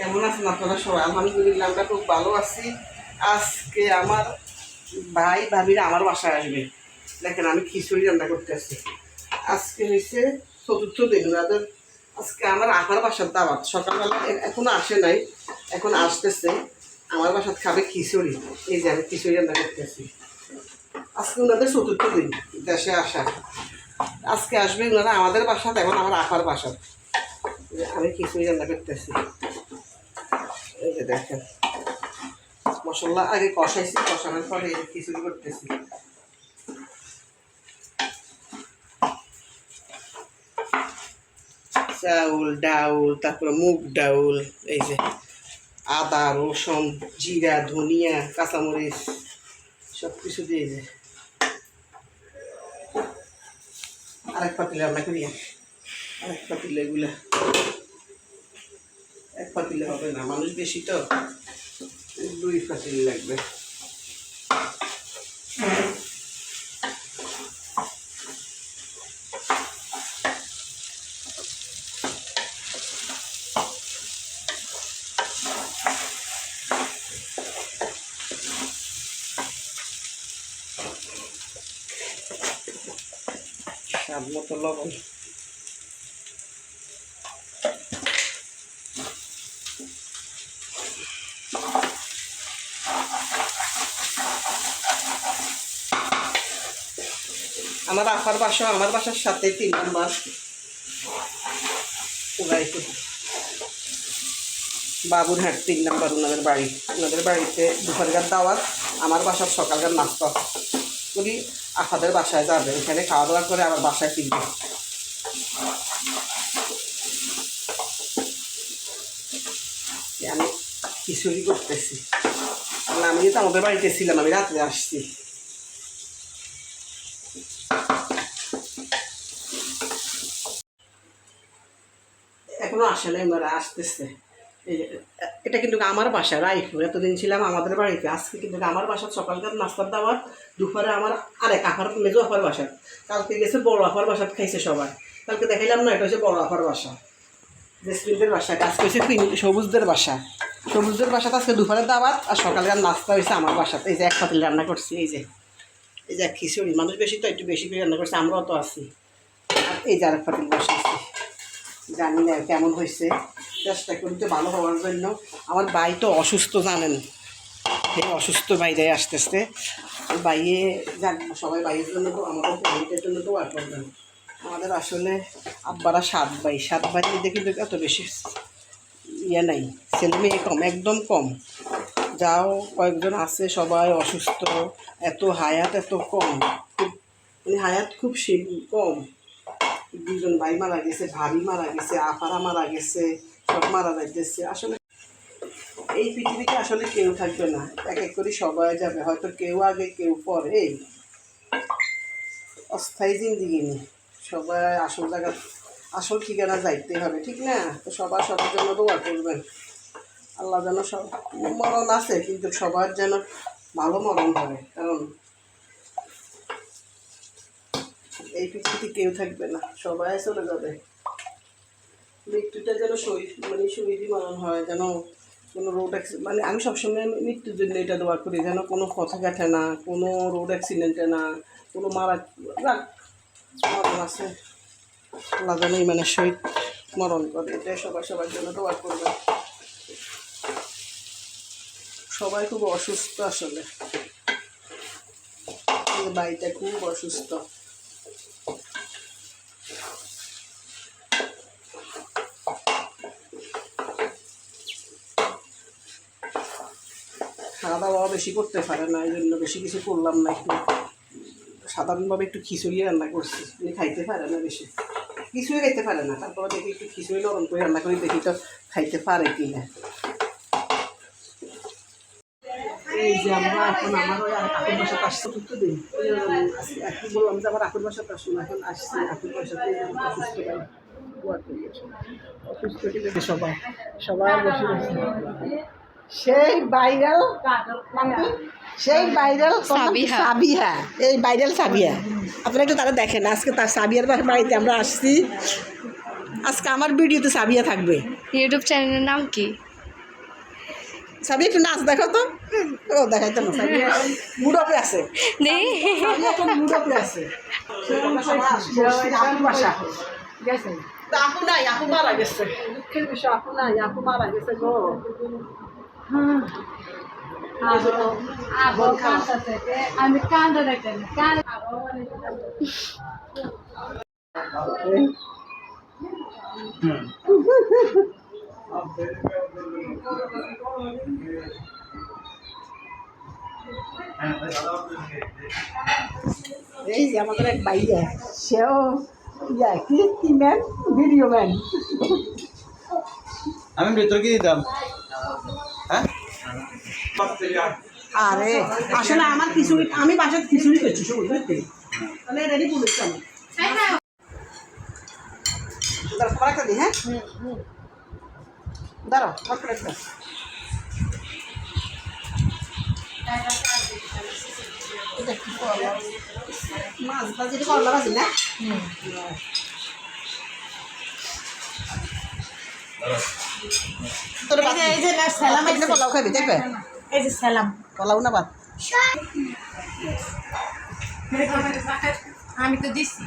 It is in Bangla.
কেমন আছেন আপনারা সবাই? আলহামদুলিল্লাহ, আমরা খুব ভালো আছি। আজকে আমার ভাই ভাবিরা আমার বাসায় আসবে। দেখেন, আমি খিচুড়ি রান্না করতে আসছি। আজকে হয়েছে চতুর্থ দিন ওনাদের আজকে আমার আপার বাসার দাওয়াত। সকালবেলা এখনও আসে নাই, এখন আসতেছে। আমার বাসার খাবে খিচুড়ি। এই যে আমি খিচুড়ি রান্না করতে করতেছি আজকে ওনাদের চতুর্থ দিন, দেশে আসা আজকে আসবে ওনারা আমাদের বাসাত এখন আমার আপার বাসাত আমি খিচুড়ি রান্না করতেছি দেখেন। মশলা আগে কষাইছি, কষানোর পরে খিচুড়ি করতেছি। চাউল, ডাউল, তারপরে মুগ ডাউল, এই যে আদা, রসুন, জিরা, ধনিয়া, কাঁচামরিচ সব কিছু দিয়ে যে আরেক পাতিলে রান্না করি। আরেক পাতিলে এগুলা। পাতিলে হবে না। মানুষ বেশি তো। দুই পাতিল লাগবে। স্বাদ মতো লবণ। আমার আপার বাসা, আমার বাসার সাথে তিন নাম্বার উগাইতে বাবুরহাট তিন নাম্বার ওনাদের বাড়ি। ওনাদের বাড়িতে দুপুরকার দাওয়াত, আমার বাসার সকালকার নাস্তা। উনি আপাদের বাসায় যাবে, এখানে খাওয়া দাওয়া করে আবার বাসায় ফিরবে। আমি খিচুড়ি করতেছি। আমি তো আমাদের বাড়িতে ছিলাম, আমি রাত্রে আসছি। এখনও আসে নাই ওনারা আসতেছে এটা কিন্তু আমার বাসা রাইপুর এতদিন ছিলাম আমাদের বাড়িতে, আজকে কিন্তু আমার বাসার সকালকার নাস্তার দাবার দুপুরে আমার আরেক আপার মেজো আফার বাসা। কালকে গেছে বড় আফার বাসাত খাইছে সবাই। কালকে দেখাইলাম না, এটা হচ্ছে বড় আফার বাসা। রেস্টুরেন্টের বাসা, আজকে হচ্ছে পিন- সবুজদের বাসা। সবুজদের বাসাতে আজকে দুপুরের দাওয়াত, আর সকালকার নাস্তা হয়েছে আমার বাসাতে। এই যে এক পাতিল রান্না করছি, এই যে। এই যে খিচুড়ি, মানুষ বেশি তো একটু বেশি করে রান্না করছে, আমরাও তো আছি। আর এই যে আরেক পাতিল বসেছি জানি না কেমন হয়েছে। চেষ্টা করি তো ভালো হওয়ার জন্য। আমার ভাই তো অসুস্থ, জানেন? এই অসুস্থ বাইরে আসতেছে। বাইরে জান, সবাই বাইরের জন্য তো আমাদের ফ্যামিলির জন্য তো আর করবেন। আমাদের আসলে আব্বারা সাত ভাই। সাত ভাই মধ্যে কিন্তু এত বেশি ইয়ে নাই। ছেলে মেয়ে কম, একদম কম। যাও, কয়েকজন আছে সবাই অসুস্থ। এত হায়াত এত কম। খুব মানে হায়াত খুব কম। দুজন ভাই মারা গেছে, ভাবি মারা গেছে, আপারা মারা গেছে, সব মারা যাইতেছে। আসলে এই পৃথিবীতে আসলে কেউ থাকবে না। এক এক করে সবাই যাবে। হয়তো কেউ আগে, কেউ পরে। এই অস্থায়ী জিন্দিগি নেই। সবাই আসল জায়গা, আসল ঠিকানা যাইতে হবে, ঠিক না? তো সবার সবার জন্য দোয়া করবেন। আল্লাহ যেন সব, মরণ আছে, কিন্তু সবার যেন ভালো মরণ হবে। কারণ এই পৃথিবীতে কেউ থাকবে না, সবাই চলে যাবে। মৃত্যুটা যেন শরীর মানে শরীরই মরণ হয়, যেন কোনো রোড অ্যাক্সিডেন্ট মানে আমি সবসময় মৃত্যুর জন্য এটা দোয়া করি, যেন কোনো কথা কাটে না, কোনো রোড অ্যাক্সিডেন্টে না, কোনো মারা রাখ মরণ আছে। আল্লাহ যেন মানে শহীদ মরণ করে, এটাই সবাই সবার জন্য দোয়া করবে। সবাই খুব অসুস্থ আসলে। বাড়িটা খুব অসুস্থ। খাওয়া দাওয়া বেশি করতে পারে না এই জন্য বেশি কিছু করলাম না একটু। সাধারণভাবে একটু খিচুড়ি রান্না করছি উনি খাইতে পারে না বেশি। কিছুই খাইতে পারে না, তারপরে দেখি একটু খিচুড়ি নরম করে রান্না করি, দেখি তো খাইতে পারে কি না এই যে আমরা এখন, আমার ওই আকুর বাসাতে আসছি চতুর্থ দিন। এখন বললাম যে আমার আকুর বাসাতে আসুন এখন আসছি আকুর বাসাতে, অসুস্থ অসুস্থ সবাই সবাই বসে সেই ভাইরাল সেই ভাইরাল সাবিহা। এই ভাইরাল সাবিহা। আপনারা একটু তারা দেখেন আজকে তার সাবিয়ার বাড়িতে আমরা আসছি। আজকে আমার ভিডিওতে সাবিয়া থাকবে। ইউটিউব চ্যানেলের নাম কি? সাবি একটু নাচ দেখো তো। ও দেখাইতে না সাবি মুড অফে আছে। দেই সাবি এখন মুড অফে আছে। তা আপু নাই আপু মারা গেছে। দুঃখের বিষয় আপু নাই আপু মারা গেছে গো। আমি কান্দে দেখেন এই যে আমাদের এক ভাইয়া, সেও, ইয়া কি ম্যান ভিডিও ম্যান আমি ভেতর কি দিতাম। হ্যাঁ? আরে আসলে আমার খিচুড়ি আমি বাসায় খিচুড়ি করছি সব বুঝতে তাহলে রেডি করেছি আমি। দাঁড়া তোমার একটা দিই হ্যাঁ দাঁড়াও আমার করলা? মাছ ভাজি করলা ভাজি না? তোর এই যে- না সালাম এখানে পোলাও খাবি দেখবে? এই যে সালাম। পোলাও না ভাত আমি তো দিছি।